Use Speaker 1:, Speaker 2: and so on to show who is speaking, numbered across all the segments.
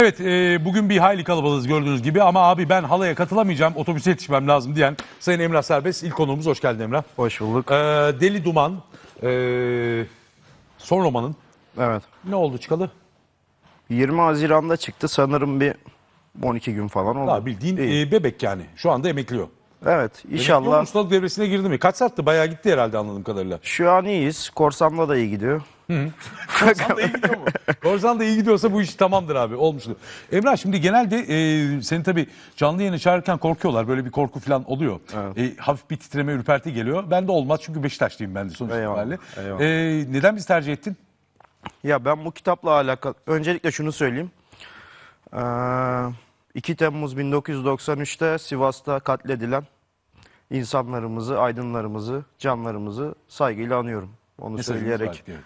Speaker 1: Evet e, bugün bir hayli kalabalığız gördüğünüz gibi ama abi ben halaya katılamayacağım otobüse yetişmem lazım diyen Sayın Emrah Serbest ilk konuğumuz hoş geldin Emrah.
Speaker 2: Hoş bulduk.
Speaker 1: E, Deli Duman e, son romanın
Speaker 2: Evet.
Speaker 1: ne oldu çıkalı?
Speaker 2: 20 Haziran'da çıktı. Sanırım bir 12 gün falan oldu.
Speaker 1: Daha bildiğin
Speaker 2: İyi.
Speaker 1: e, bebek yani şu anda emekliyor.
Speaker 2: Evet.
Speaker 1: Emekliyor mu,
Speaker 2: İnşallah.
Speaker 1: ustalık devresine girdi mi? Kaç sattı? Bayağı gitti herhalde anladığım kadarıyla.
Speaker 2: Şu an iyiyiz. Korsan'da da iyi gidiyor.
Speaker 1: Korsan da iyi gidiyor mu? Korsan da iyi gidiyorsa bu iş tamamdır abi. Olmuştur. Emrah şimdi genelde e, seni tabii canlı yayına çağırırken korkuyorlar. Böyle bir korku falan oluyor. E, hafif bir titreme, ürperti geliyor. Ben de olmaz çünkü Beşiktaşlıyım ben de sonuç
Speaker 2: Eyvallah,
Speaker 1: itibariyle.
Speaker 2: eyvallah.
Speaker 1: E, neden biz tercih ettin?
Speaker 2: Ya ben bu kitapla alakalı öncelikle şunu söyleyeyim. Ee, 2 Temmuz 1993'te Sivas'ta katledilen insanlarımızı, aydınlarımızı, canlarımızı saygıyla anıyorum. Onu
Speaker 1: Mesajımız
Speaker 2: söyleyerek
Speaker 1: var, evet.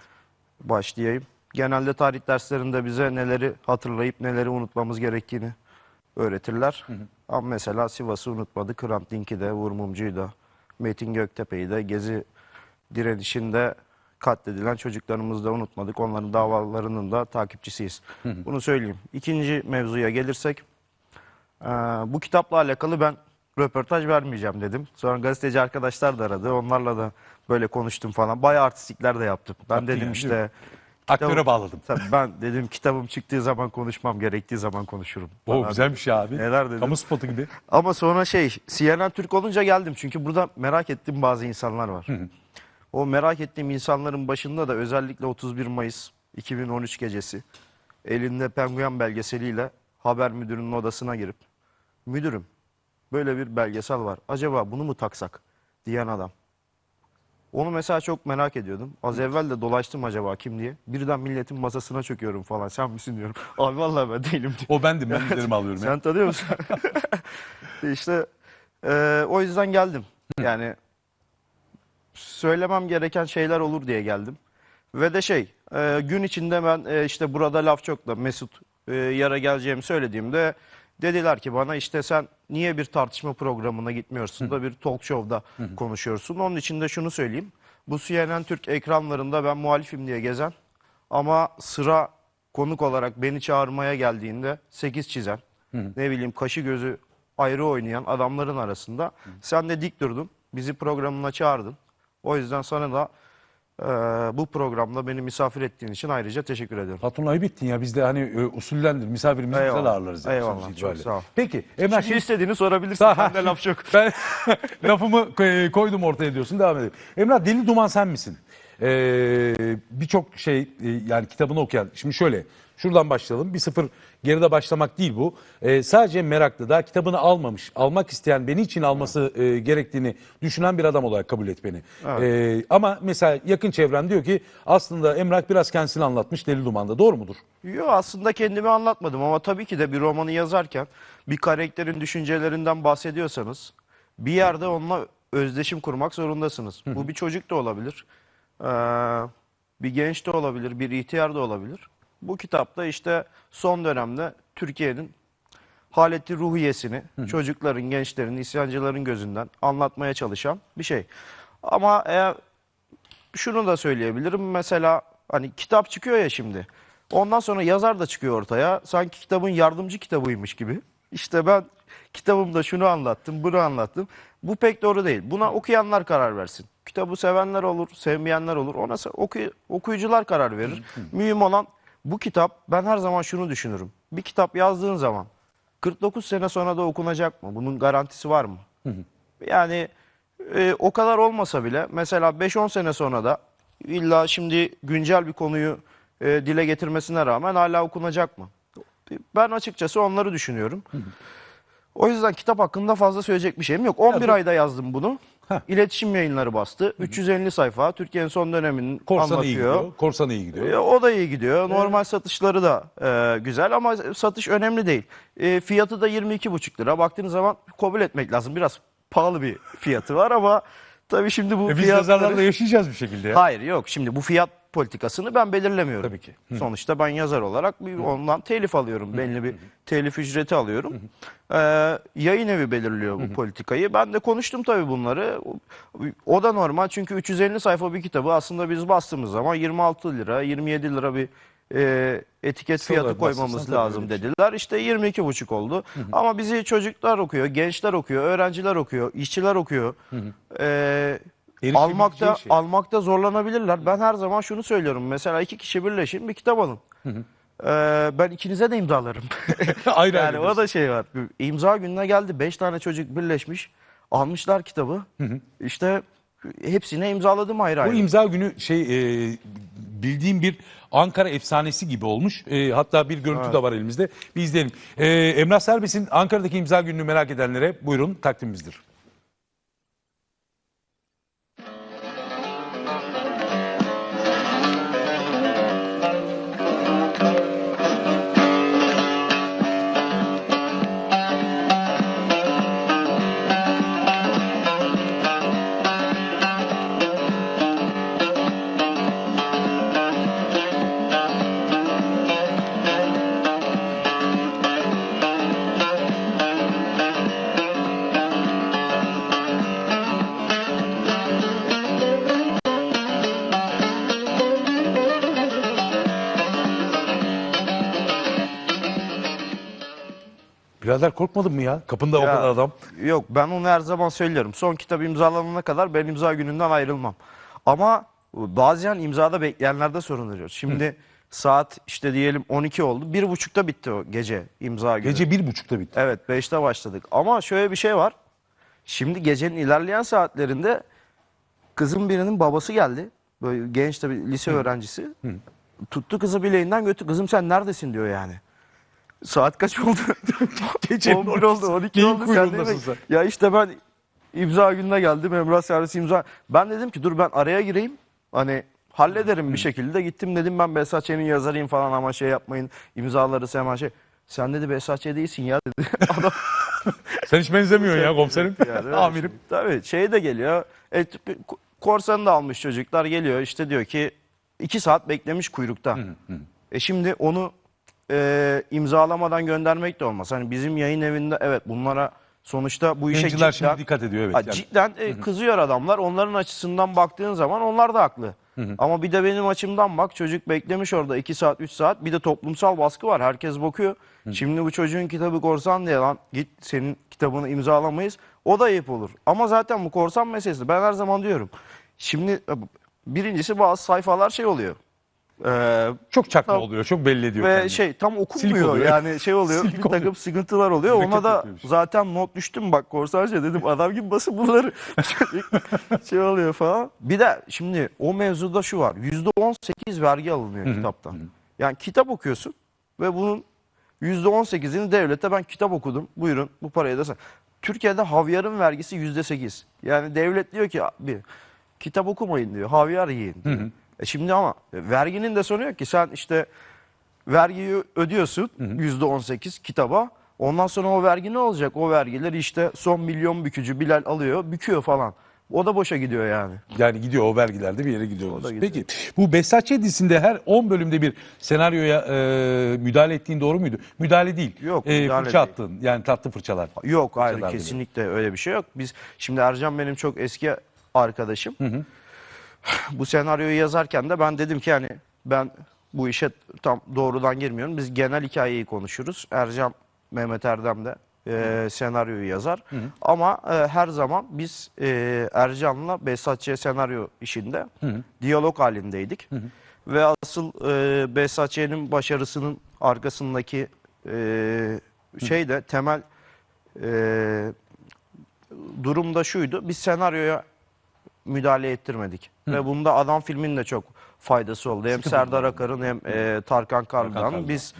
Speaker 2: Başlayayım. Genelde tarih derslerinde bize neleri hatırlayıp neleri unutmamız gerektiğini öğretirler. Ama mesela Sivas'ı unutmadık. Hrant Dink'i de, Uğur Mumcu'yu da, Metin Göktepe'yi de, Gezi direnişinde katledilen çocuklarımızı da unutmadık. Onların davalarının da takipçisiyiz. Bunu söyleyeyim. İkinci mevzuya gelirsek, bu kitapla alakalı ben röportaj vermeyeceğim dedim. Sonra gazeteci arkadaşlar da aradı. Onlarla da böyle konuştum falan. Bayağı artistikler de yaptım. Ben
Speaker 1: Yaptın
Speaker 2: dedim
Speaker 1: yani,
Speaker 2: işte...
Speaker 1: Aktöre
Speaker 2: kitabım-
Speaker 1: bağladım.
Speaker 2: Tabii ben dedim kitabım çıktığı zaman konuşmam, gerektiği zaman konuşurum.
Speaker 1: O güzelmiş ya abi.
Speaker 2: Neler dedim?
Speaker 1: Kamu spotu gibi.
Speaker 2: Ama sonra şey CNN Türk olunca geldim. Çünkü burada merak ettiğim bazı insanlar var. O merak ettiğim insanların başında da özellikle 31 Mayıs 2013 gecesi elinde penguen belgeseliyle haber müdürünün odasına girip müdürüm böyle bir belgesel var. Acaba bunu mu taksak diyen adam. Onu mesela çok merak ediyordum. Az evvel de dolaştım acaba kim diye. Birden milletin masasına çöküyorum falan. Sen misin diyorum. Abi vallahi ben değilim diyor.
Speaker 1: O bendim. Ben üzerime alıyorum. ya.
Speaker 2: Sen tanıyor musun? işte e, o yüzden geldim. Yani söylemem gereken şeyler olur diye geldim. Ve de şey e, gün içinde ben e, işte burada laf çok da Mesut e, yara geleceğimi söylediğimde dediler ki bana işte sen niye bir tartışma programına gitmiyorsun da bir talk show'da konuşuyorsun. Onun için de şunu söyleyeyim. Bu CNN Türk ekranlarında ben muhalifim diye gezen ama sıra konuk olarak beni çağırmaya geldiğinde 8 çizen, ne bileyim kaşı gözü ayrı oynayan adamların arasında sen de dik durdun. Bizi programına çağırdın. O yüzden sana da e, bu programda beni misafir ettiğin için ayrıca teşekkür ederim.
Speaker 1: Patron ayıp ettin ya. Biz de hani e, usullendir. Misafirimizi güzel
Speaker 2: Eyvallah.
Speaker 1: ağırlarız. yani
Speaker 2: Eyvallah, çok
Speaker 1: itibariyle.
Speaker 2: sağ ol.
Speaker 1: Peki Emrah
Speaker 2: Şimdi
Speaker 1: şimdi
Speaker 2: istediğini sorabilirsin.
Speaker 1: Daha-
Speaker 2: Bende laf yok.
Speaker 1: Ben lafımı e, koydum ortaya diyorsun devam edelim. Emrah Deli Duman sen misin? Ee, Birçok şey e, yani kitabını okuyan. Şimdi şöyle şuradan başlayalım. Bir sıfır geride başlamak değil bu. Ee, sadece meraklı daha kitabını almamış. Almak isteyen beni için alması e, gerektiğini düşünen bir adam olarak kabul et beni. Ee, ama mesela yakın çevren diyor ki aslında Emrah biraz kendisini anlatmış Deli Duman'da. Doğru mudur?
Speaker 2: Yok aslında kendimi anlatmadım ama tabii ki de bir romanı yazarken bir karakterin düşüncelerinden bahsediyorsanız bir yerde onunla özdeşim kurmak zorundasınız. Bu bir çocuk da olabilir, ee, bir genç de olabilir, bir ihtiyar da olabilir. Bu kitapta işte son dönemde Türkiye'nin haleti ruhiyesini çocukların, gençlerin, isyancıların gözünden anlatmaya çalışan bir şey. Ama eğer şunu da söyleyebilirim. Mesela hani kitap çıkıyor ya şimdi. Ondan sonra yazar da çıkıyor ortaya. Sanki kitabın yardımcı kitabıymış gibi. İşte ben kitabımda şunu anlattım, bunu anlattım. Bu pek doğru değil. Buna okuyanlar karar versin. Kitabı sevenler olur, sevmeyenler olur. Ona oku- okuyucular karar verir. Mühim olan bu kitap ben her zaman şunu düşünürüm. Bir kitap yazdığın zaman 49 sene sonra da okunacak mı? Bunun garantisi var mı? Yani e, o kadar olmasa bile mesela 5-10 sene sonra da illa şimdi güncel bir konuyu e, dile getirmesine rağmen hala okunacak mı? Ben açıkçası onları düşünüyorum. O yüzden kitap hakkında fazla söyleyecek bir şeyim yok. 11 ayda yazdım bunu.
Speaker 1: Heh.
Speaker 2: İletişim yayınları bastı. 350 sayfa. Türkiye'nin son döneminin
Speaker 1: Korsan iyi
Speaker 2: anlatıyor.
Speaker 1: gidiyor. Korsan iyi gidiyor.
Speaker 2: E, O da iyi gidiyor. Normal satışları da e, güzel ama satış önemli değil. E, fiyatı da 22,5 lira. Baktığınız zaman kabul etmek lazım. Biraz pahalı bir fiyatı var ama tabii şimdi bu
Speaker 1: E biz
Speaker 2: fiyatları-
Speaker 1: yazarlarla yaşayacağız bir şekilde ya.
Speaker 2: Hayır yok. Şimdi bu fiyat politikasını ben belirlemiyorum.
Speaker 1: Tabii ki.
Speaker 2: Sonuçta ben yazar olarak bir ondan telif alıyorum. Belli bir telif ücreti alıyorum. Ee, yayın evi belirliyor bu politikayı. Ben de konuştum tabii bunları. O da normal çünkü 350 sayfa bir kitabı aslında biz bastığımız zaman 26 lira, 27 lira bir e, etiket
Speaker 1: olarak
Speaker 2: fiyatı koymamız lazım
Speaker 1: şey.
Speaker 2: dediler. İşte 22,5 oldu. Ama bizi çocuklar okuyor, gençler okuyor, öğrenciler okuyor, işçiler okuyor. E,
Speaker 1: Erişebileceği
Speaker 2: almakta
Speaker 1: şey.
Speaker 2: almakta zorlanabilirler. Ben her zaman şunu söylüyorum. Mesela iki kişi birleşin bir kitap alın. E, ben ikinize de imzalarım.
Speaker 1: ayrı
Speaker 2: yani
Speaker 1: ayrı.
Speaker 2: o da şey var. İmza gününe geldi. Beş tane çocuk birleşmiş. Almışlar kitabı. İşte hepsine imzaladım ayrı
Speaker 1: Bu
Speaker 2: ayrı.
Speaker 1: imza günü şey e, bildiğim bir Ankara efsanesi gibi olmuş. E, hatta bir görüntü de var elimizde. Bir izleyelim. E, Emrah Serbest'in Ankara'daki imza gününü merak edenlere buyurun takdimimizdir. Birader korkmadın mı ya? Kapında o
Speaker 2: Ya,
Speaker 1: kadar adam.
Speaker 2: Yok ben onu her zaman söylüyorum. Son kitap imzalanana kadar ben imza gününden ayrılmam. Ama bazen imzada bekleyenlerde sorun oluyor. Şimdi saat işte diyelim 12 oldu. Bir buçukta bitti o gece imza günü.
Speaker 1: Gece bir buçukta bitti.
Speaker 2: Evet 5'te başladık. Ama şöyle bir şey var. Şimdi gecenin ilerleyen saatlerinde kızın birinin babası geldi. Böyle genç tabii lise öğrencisi. Tuttu kızı bileğinden götü. Kızım sen neredesin diyor yani. Saat kaç oldu?
Speaker 1: Gecenin
Speaker 2: 11 oldu, 12
Speaker 1: Neyin
Speaker 2: oldu. Sen de demek- Ya işte ben imza gününe geldim. Emrah servisi imza. Ben dedim ki dur ben araya gireyim. Hani hallederim bir şekilde. Gittim dedim ben Behzatçı'nın yazarıyım falan ama şey yapmayın. imzaları hemen şey. Sen dedi Behzatçı değilsin ya dedi. Adam
Speaker 1: Sen hiç benzemiyorsun ya komiserim.
Speaker 2: yani
Speaker 1: Amirim.
Speaker 2: şey. Tabii şey de geliyor. E, korsanı da almış çocuklar geliyor işte diyor ki iki saat beklemiş kuyrukta. E şimdi onu e, imzalamadan göndermek de olmaz. Hani bizim yayın evinde evet bunlara sonuçta bu işe
Speaker 1: Yayıncılar
Speaker 2: cidden,
Speaker 1: şimdi dikkat ediyor evet.
Speaker 2: Ha,
Speaker 1: yani.
Speaker 2: cidden e, kızıyor adamlar. Onların açısından baktığın zaman onlar da haklı. Ama bir de benim açımdan bak çocuk beklemiş orada 2 saat 3 saat. Bir de toplumsal baskı var. Herkes bakıyor. Şimdi bu çocuğun kitabı korsan diye lan git senin kitabını imzalamayız. O da ayıp olur. Ama zaten bu korsan meselesi. Ben her zaman diyorum. Şimdi e, birincisi bazı sayfalar şey oluyor. Ee,
Speaker 1: Çok çakma
Speaker 2: Tamam.
Speaker 1: oluyor. Çok belli ediyor.
Speaker 2: ve
Speaker 1: kendini.
Speaker 2: şey tam okunmuyor yani şey oluyor
Speaker 1: Silik
Speaker 2: bir takım
Speaker 1: oluyor.
Speaker 2: sıkıntılar oluyor. Ona da
Speaker 1: yapıyormuş.
Speaker 2: zaten not düştüm bak korsanca dedim adam gibi basın bunları şey oluyor falan. Bir de şimdi o mevzuda şu var %18 vergi alınıyor kitaptan. Yani kitap okuyorsun ve bunun %18'ini devlete ben kitap okudum buyurun bu parayı da sen. Türkiye'de havyarın vergisi %8. Yani devlet diyor ki bir kitap okumayın diyor havyar yiyin diyor. E şimdi ama verginin de sonu yok ki sen işte vergiyi ödüyorsun yüzde on sekiz kitaba. Ondan sonra o vergi ne olacak? O vergileri işte son milyon bükücü Bilal alıyor, büküyor falan. O da boşa gidiyor yani.
Speaker 1: Yani gidiyor o vergilerde bir yere gidiyor.
Speaker 2: da
Speaker 1: diyorsun.
Speaker 2: gidiyor.
Speaker 1: Peki bu Behzatçı dizisinde her 10 bölümde bir senaryoya e, müdahale ettiğin doğru muydu? Müdahale değil.
Speaker 2: Yok,
Speaker 1: E,
Speaker 2: müdahale
Speaker 1: fırça
Speaker 2: değil.
Speaker 1: attın yani tatlı fırçalar.
Speaker 2: Yok hayır
Speaker 1: Fırçalar
Speaker 2: kesinlikle öyle bir şey yok. Biz şimdi Ercan benim çok eski arkadaşım. Bu senaryoyu yazarken de ben dedim ki yani ben bu işe tam doğrudan girmiyorum. Biz genel hikayeyi konuşuruz. Ercan Mehmet Erdem de e, senaryoyu yazar. Ama e, her zaman biz e, Ercan'la Behzatçı'ya senaryo işinde diyalog halindeydik. Ve asıl e, Behzatçı'nın başarısının arkasındaki e, şey de temel e, durum da şuydu. Biz senaryoya müdahale ettirmedik. Ve bunda Adam filminin de çok faydası oldu. Hem Serdar Akar'ın hem e, Tarkan.
Speaker 1: Karlı'nın.
Speaker 2: Biz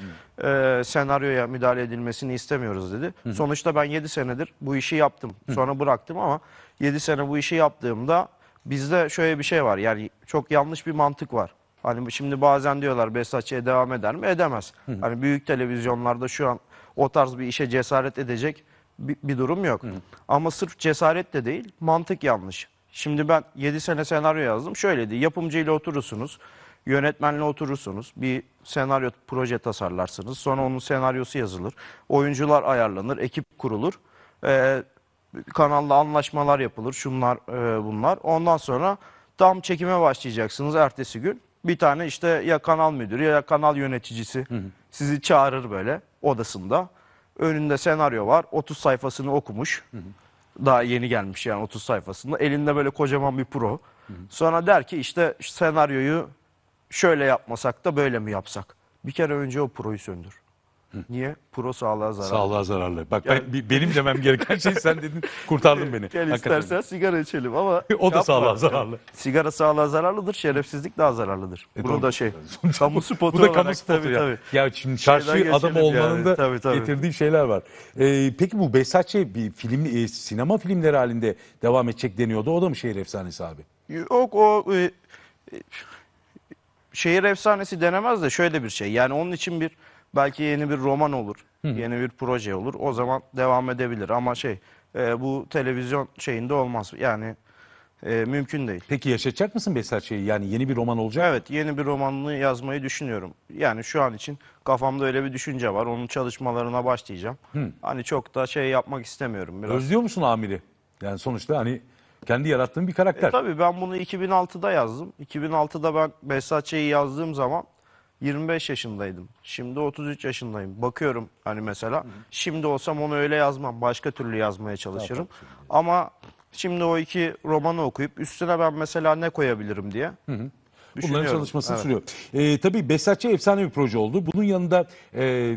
Speaker 2: e, senaryoya müdahale edilmesini istemiyoruz dedi. Sonuçta ben 7 senedir bu işi yaptım. Sonra bıraktım ama 7 sene bu işi yaptığımda bizde şöyle bir şey var. Yani çok yanlış bir mantık var. Hani şimdi bazen diyorlar Behzatçı'ya devam eder mi? Edemez. Hani büyük televizyonlarda şu an o tarz bir işe cesaret edecek bir, bir durum yok. Ama sırf cesaret de değil, mantık yanlış. Şimdi ben 7 sene senaryo yazdım. Şöyleydi, yapımcıyla oturursunuz, yönetmenle oturursunuz, bir senaryo proje tasarlarsınız. Sonra onun senaryosu yazılır, oyuncular ayarlanır, ekip kurulur. Ee, kanalla anlaşmalar yapılır, şunlar e, bunlar. Ondan sonra tam çekime başlayacaksınız ertesi gün. bir tane işte ya kanal müdürü ya kanal yöneticisi sizi çağırır böyle odasında. Önünde senaryo var. 30 sayfasını okumuş. Daha yeni gelmiş yani 30 sayfasında. Elinde böyle kocaman bir pro. Sonra der ki işte senaryoyu şöyle yapmasak da böyle mi yapsak? Bir kere önce o proyu söndür. Niye? Pro sağlığa zarar.
Speaker 1: Sağlığa zararlı. Bak ben, bi- benim demem gereken şey sen dedin kurtardın beni.
Speaker 2: Gel
Speaker 1: Hakikaten.
Speaker 2: istersen sigara içelim ama
Speaker 1: O da sağlığa zararlı.
Speaker 2: Sigara sağlığa zararlıdır, şerefsizlik daha zararlıdır.
Speaker 1: E,
Speaker 2: Bunu da şey, kamu spotu
Speaker 1: Bu da kamu spotu
Speaker 2: tabii,
Speaker 1: ya.
Speaker 2: tabii.
Speaker 1: Ya şimdi çarşı
Speaker 2: geçelim
Speaker 1: olmanın
Speaker 2: yani.
Speaker 1: da
Speaker 2: Tabii, tabii.
Speaker 1: getirdiği şeyler var. Ee, peki bu Behzatçı bir film, e, sinema filmleri halinde devam edecek deniyordu. O da mı şehir efsanesi abi?
Speaker 2: Yok o e, e, şehir efsanesi denemez de şöyle bir şey. Yani onun için bir belki yeni bir roman olur, yeni bir proje olur. O zaman devam edebilir ama şey e, bu televizyon şeyinde olmaz. Yani e, mümkün değil.
Speaker 1: Peki yaşatacak mısın Behzatçı'yı? Yani yeni bir roman olacak
Speaker 2: Evet yeni bir romanını yazmayı düşünüyorum. Yani şu an için kafamda öyle bir düşünce var. Onun çalışmalarına başlayacağım. Hani çok da şey yapmak istemiyorum biraz.
Speaker 1: Özlüyor musun Amir'i? Yani sonuçta hani kendi yarattığın bir karakter.
Speaker 2: E, tabii ben bunu 2006'da yazdım. 2006'da ben Behzatçı'yı yazdığım zaman 25 yaşındaydım. Şimdi 33 yaşındayım. Bakıyorum hani mesela şimdi olsam onu öyle yazmam. Başka türlü yazmaya çalışırım. Ama şimdi o iki romanı okuyup üstüne ben mesela ne koyabilirim diye
Speaker 1: Bunların çalışmasını
Speaker 2: Evet.
Speaker 1: sürüyor. Ee, tabii Behzatçı efsane bir proje oldu. Bunun yanında e,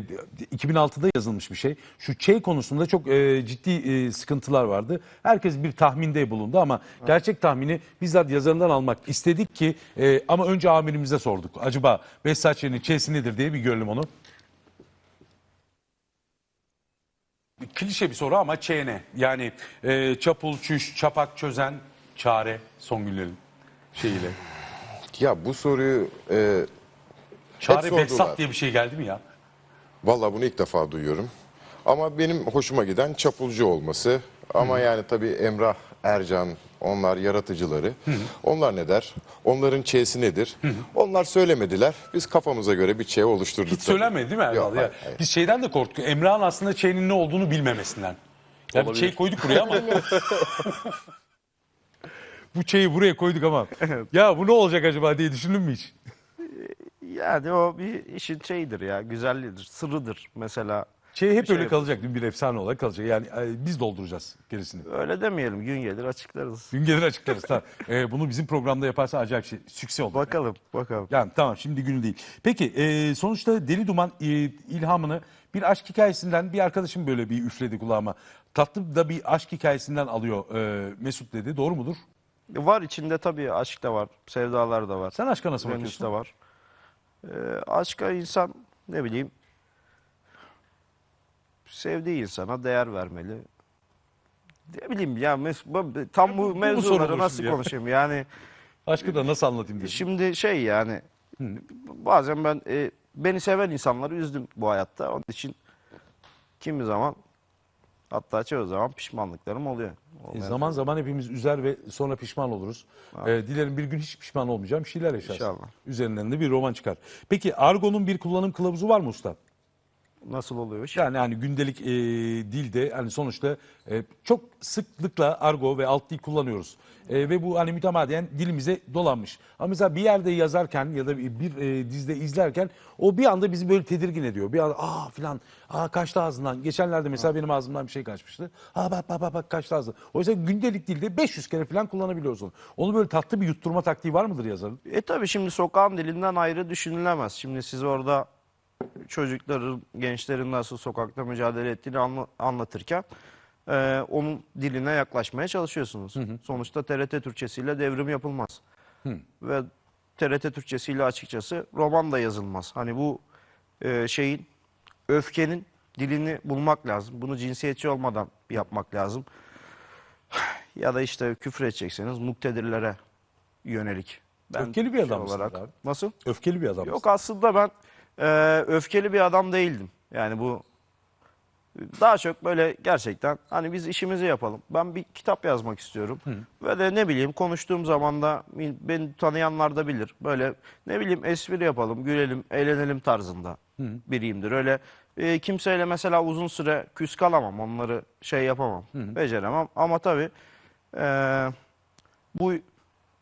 Speaker 1: 2006'da yazılmış bir şey. Şu Çey konusunda çok e, ciddi e, sıkıntılar vardı. Herkes bir tahminde bulundu ama gerçek tahmini bizzat yazarından almak istedik ki e, ama önce amirimize sorduk. Acaba Behzatçı'nın Çey'si nedir diye bir görelim onu. Klişe bir soru ama Ç ne? Yani e, çapul, çüş, çapak, çözen, çare son günlerin şeyiyle.
Speaker 3: Ya bu soruyu e,
Speaker 1: Çare
Speaker 3: sordular.
Speaker 1: Behzat diye bir şey geldi mi ya?
Speaker 3: valla bunu ilk defa duyuyorum. Ama benim hoşuma giden çapulcu olması. Ama yani tabii Emrah, Ercan, onlar yaratıcıları. Onlar ne der? Onların ç'si nedir? Onlar söylemediler. Biz kafamıza göre bir ç oluşturduk.
Speaker 1: Hiç
Speaker 3: tabii.
Speaker 1: söylenmedi değil mi Erdal?
Speaker 3: Yok,
Speaker 1: ya?
Speaker 3: hayır, hayır.
Speaker 1: Biz şeyden de korktuk. Emrah'ın aslında şeyinin ne olduğunu bilmemesinden. Ya bir şey koyduk buraya ama. bu şeyi buraya koyduk ama. ya bu ne olacak acaba diye düşündün mü hiç?
Speaker 2: Yani o bir işin şeyidir ya, güzelliğidir, sırrıdır mesela.
Speaker 1: Şey hep
Speaker 2: şey
Speaker 1: öyle kalacak değil mi? bir efsane olarak kalacak. Yani e, biz dolduracağız gerisini.
Speaker 2: Öyle demeyelim, gün gelir açıklarız.
Speaker 1: Gün gelir açıklarız. tamam. E, bunu bizim programda yaparsa acayip şey. Sükse olur.
Speaker 2: Bakalım, bakalım.
Speaker 1: Yani tamam şimdi günü değil. Peki e, sonuçta Deli Duman e, ilhamını bir aşk hikayesinden bir arkadaşım böyle bir üfledi kulağıma. Tatlı da bir aşk hikayesinden alıyor e, Mesut dedi. Doğru mudur?
Speaker 2: Var içinde tabii aşk da var, sevdalar da var.
Speaker 1: Sen aşka nasıl bakıyorsun?
Speaker 2: de var. Ee, aşka insan ne bileyim sevdiği insana değer vermeli. Ne bileyim ya mes- bu- tam bu, mevzuları
Speaker 1: sorulur
Speaker 2: nasıl
Speaker 1: şimdi ya?
Speaker 2: konuşayım yani
Speaker 1: Aşkı da nasıl anlatayım dedim.
Speaker 2: şimdi şey yani bazen ben e, beni seven insanları üzdüm bu hayatta onun için kimi zaman hatta çoğu zaman pişmanlıklarım oluyor.
Speaker 1: E, zaman zaman hepimiz üzer ve sonra pişman oluruz. E, dilerim bir gün hiç pişman olmayacağım şeyler yaşarsın.
Speaker 2: İnşallah.
Speaker 1: Üzerinden de bir roman çıkar. Peki Argo'nun bir kullanım kılavuzu var mı usta?
Speaker 2: Nasıl oluyor iş?
Speaker 1: Yani hani gündelik e, dilde hani sonuçta e, çok sıklıkla argo ve alt dil kullanıyoruz. E, ve bu hani mütemadiyen dilimize dolanmış. Ama mesela bir yerde yazarken ya da bir, bir e, dizide izlerken o bir anda bizi böyle tedirgin ediyor. Bir anda aa filan aa kaçtı ağzından. Geçenlerde mesela benim ağzımdan bir şey kaçmıştı. Aa bak bak bak, bak kaçtı ağzından. Oysa gündelik dilde 500 kere filan kullanabiliyoruz onu. Onu böyle tatlı bir yutturma taktiği var mıdır yazarın?
Speaker 2: E tabii şimdi sokağın dilinden ayrı düşünülemez. Şimdi siz orada çocukların, gençlerin nasıl sokakta mücadele ettiğini anla- anlatırken e, onun diline yaklaşmaya çalışıyorsunuz. Sonuçta TRT Türkçesiyle devrim yapılmaz. Ve TRT Türkçesiyle açıkçası roman da yazılmaz. Hani bu e, şeyin öfkenin dilini bulmak lazım. Bunu cinsiyetçi olmadan yapmak lazım. Ya da işte küfür edecekseniz muktedirlere yönelik.
Speaker 1: Öfkeli bir
Speaker 2: şey
Speaker 1: adam mısınız
Speaker 2: olarak.
Speaker 1: abi?
Speaker 2: Nasıl?
Speaker 1: Öfkeli bir adam.
Speaker 2: Yok aslında ben e, öfkeli bir adam değildim. Yani bu daha çok böyle gerçekten hani biz işimizi yapalım. Ben bir kitap yazmak istiyorum. Ve de ne bileyim konuştuğum zaman da beni tanıyanlar da bilir. Böyle ne bileyim espri yapalım, gülelim, eğlenelim tarzında biriyimdir. Öyle e, kimseyle mesela uzun süre küs kalamam. Onları şey yapamam, beceremem. Ama tabii e, bu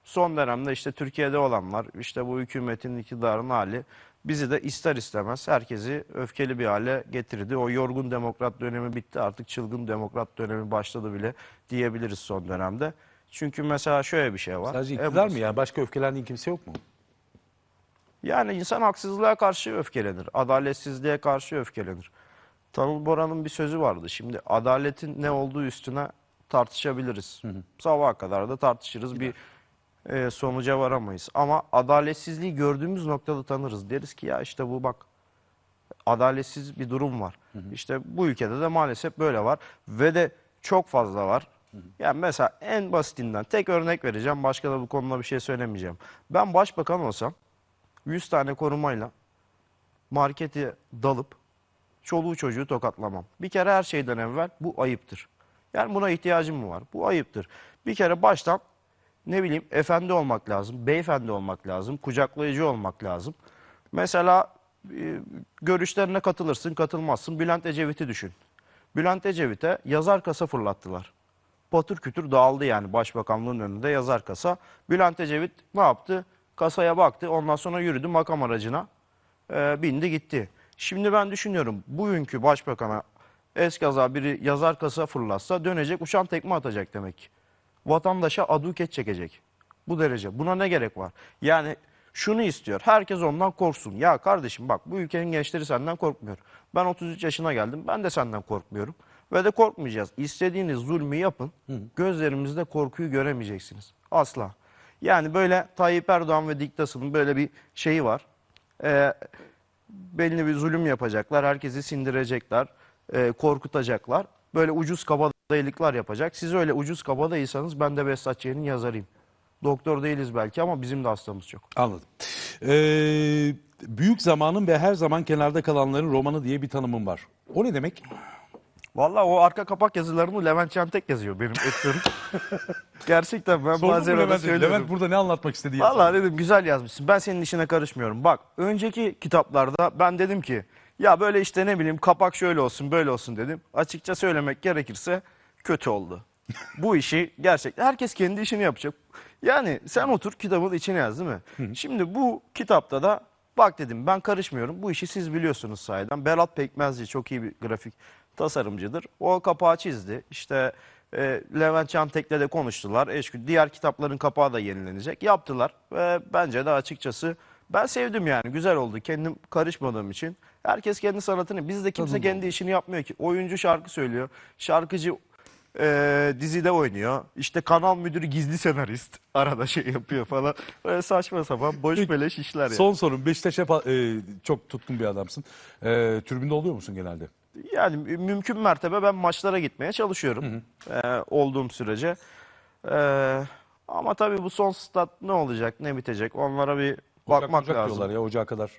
Speaker 2: Son dönemde işte Türkiye'de olanlar, işte bu hükümetin iktidarın hali bizi de ister istemez herkesi öfkeli bir hale getirdi. O yorgun demokrat dönemi bitti artık çılgın demokrat dönemi başladı bile diyebiliriz son dönemde. Çünkü mesela şöyle bir şey var.
Speaker 1: Sadece
Speaker 2: En
Speaker 1: iktidar mı
Speaker 2: basit-
Speaker 1: yani? Başka öfkelendiğin kimse yok mu?
Speaker 2: Yani insan haksızlığa karşı öfkelenir. Adaletsizliğe karşı öfkelenir. Tanıl Bora'nın bir sözü vardı. Şimdi adaletin ne olduğu üstüne tartışabiliriz. Sabaha kadar da tartışırız. Bir e, sonuca varamayız. Ama adaletsizliği gördüğümüz noktada tanırız. Deriz ki ya işte bu bak adaletsiz bir durum var. İşte bu ülkede de maalesef böyle var. Ve de çok fazla var. Yani mesela en basitinden tek örnek vereceğim. Başka da bu konuda bir şey söylemeyeceğim. Ben başbakan olsam 100 tane korumayla markete dalıp çoluğu çocuğu tokatlamam. Bir kere her şeyden evvel bu ayıptır. Yani buna ihtiyacım mı var? Bu ayıptır. Bir kere baştan ne bileyim efendi olmak lazım, beyefendi olmak lazım, kucaklayıcı olmak lazım. Mesela e, görüşlerine katılırsın, katılmazsın. Bülent Ecevit'i düşün. Bülent Ecevit'e yazar kasa fırlattılar. Patır kütür dağıldı yani başbakanlığın önünde yazar kasa. Bülent Ecevit ne yaptı? Kasaya baktı. Ondan sonra yürüdü makam aracına. e, bindi gitti. Şimdi ben düşünüyorum bugünkü başbakana eskaza biri yazar kasa fırlatsa dönecek uçan tekme atacak demek. ki. Vatandaşa aduket çekecek. Bu derece. Buna ne gerek var? Yani şunu istiyor. Herkes ondan korksun. Ya kardeşim bak bu ülkenin gençleri senden korkmuyor. Ben 33 yaşına geldim. Ben de senden korkmuyorum. Ve de korkmayacağız. İstediğiniz zulmü yapın. Gözlerimizde korkuyu göremeyeceksiniz. Asla. Yani böyle Tayyip Erdoğan ve Diktas'ın böyle bir şeyi var. Ee, belli bir zulüm yapacaklar. Herkesi sindirecekler. e, korkutacaklar. Böyle ucuz kabadayılıklar yapacak. Siz öyle ucuz kabadayıysanız ben de Behzat Ç'nin yazarıyım. Doktor değiliz belki ama bizim de hastamız çok.
Speaker 1: Anladım. Ee, büyük zamanın ve her zaman kenarda kalanların romanı diye bir tanımım var. O ne demek?
Speaker 2: Vallahi o arka kapak yazılarını Levent Çentek yazıyor benim editörüm. Gerçekten ben
Speaker 1: Sordum
Speaker 2: bazen
Speaker 1: Levent'e?
Speaker 2: söylüyorum.
Speaker 1: Levent burada ne anlatmak istediği.
Speaker 2: Vallahi dedim güzel yazmışsın. Ben senin işine karışmıyorum. Bak önceki kitaplarda ben dedim ki ya böyle işte ne bileyim kapak şöyle olsun böyle olsun dedim. Açıkça söylemek gerekirse kötü oldu. Bu işi gerçekten herkes kendi işini yapacak. Yani sen otur kitabın içine yaz değil mi? Şimdi bu kitapta da bak dedim ben karışmıyorum. Bu işi siz biliyorsunuz sahiden. Berat Pekmezci çok iyi bir grafik tasarımcıdır. O kapağı çizdi. İşte e, Levent Çantek'le de konuştular. Eşkü diğer kitapların kapağı da yenilenecek. Yaptılar ve bence de açıkçası ben sevdim yani. Güzel oldu. Kendim karışmadığım için. Herkes kendi sanatını. Bizde kimse kendi işini yapmıyor ki. Oyuncu şarkı söylüyor. Şarkıcı e, dizide oynuyor. İşte kanal müdürü gizli senarist. Arada şey yapıyor falan. Böyle saçma sapan boş beleş işler yani.
Speaker 1: Son sorum. Beşiktaş'a pa- e, çok tutkun bir adamsın. E, tribünde oluyor musun genelde?
Speaker 2: Yani mü- mümkün mertebe ben maçlara gitmeye çalışıyorum. Ee, olduğum sürece. Ee, ama tabii bu son stat ne olacak, ne bitecek onlara bir bakmak
Speaker 1: Ocak
Speaker 2: lazım.
Speaker 1: diyorlar ya ocağa kadar.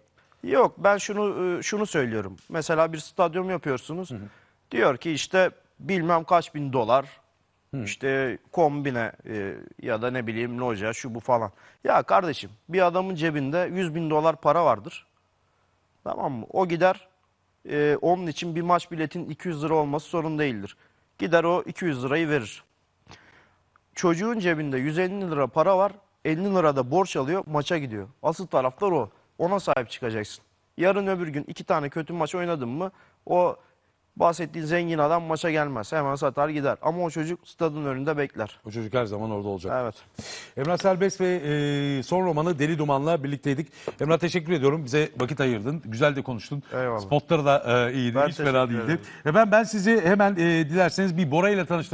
Speaker 2: Yok ben şunu e, şunu söylüyorum. Mesela bir stadyum yapıyorsunuz. Diyor ki işte bilmem kaç bin dolar işte kombine e, ya da ne bileyim loja şu bu falan. Ya kardeşim bir adamın cebinde 100 bin dolar para vardır. Tamam mı? O gider e, onun için bir maç biletin 200 lira olması sorun değildir. Gider o 200 lirayı verir. Çocuğun cebinde 150 lira para var. 50 lira da borç alıyor maça gidiyor. Asıl taraftar o. Ona sahip çıkacaksın. Yarın öbür gün iki tane kötü maç oynadın mı o bahsettiğin zengin adam maça gelmez. Hemen satar gider. Ama o çocuk stadın önünde bekler.
Speaker 1: O çocuk her zaman orada olacak.
Speaker 2: Evet.
Speaker 1: Emrah Serbest ve e, son romanı Deli Duman'la birlikteydik. Emrah teşekkür ediyorum. Bize vakit ayırdın. Güzel de konuştun.
Speaker 2: Eyvallah.
Speaker 1: Spotları da e, iyiydi.
Speaker 2: Ben
Speaker 1: Hiç fena değildi.
Speaker 2: ederim.
Speaker 1: Efendim ben sizi hemen e, dilerseniz bir Bora ile tanıştırmak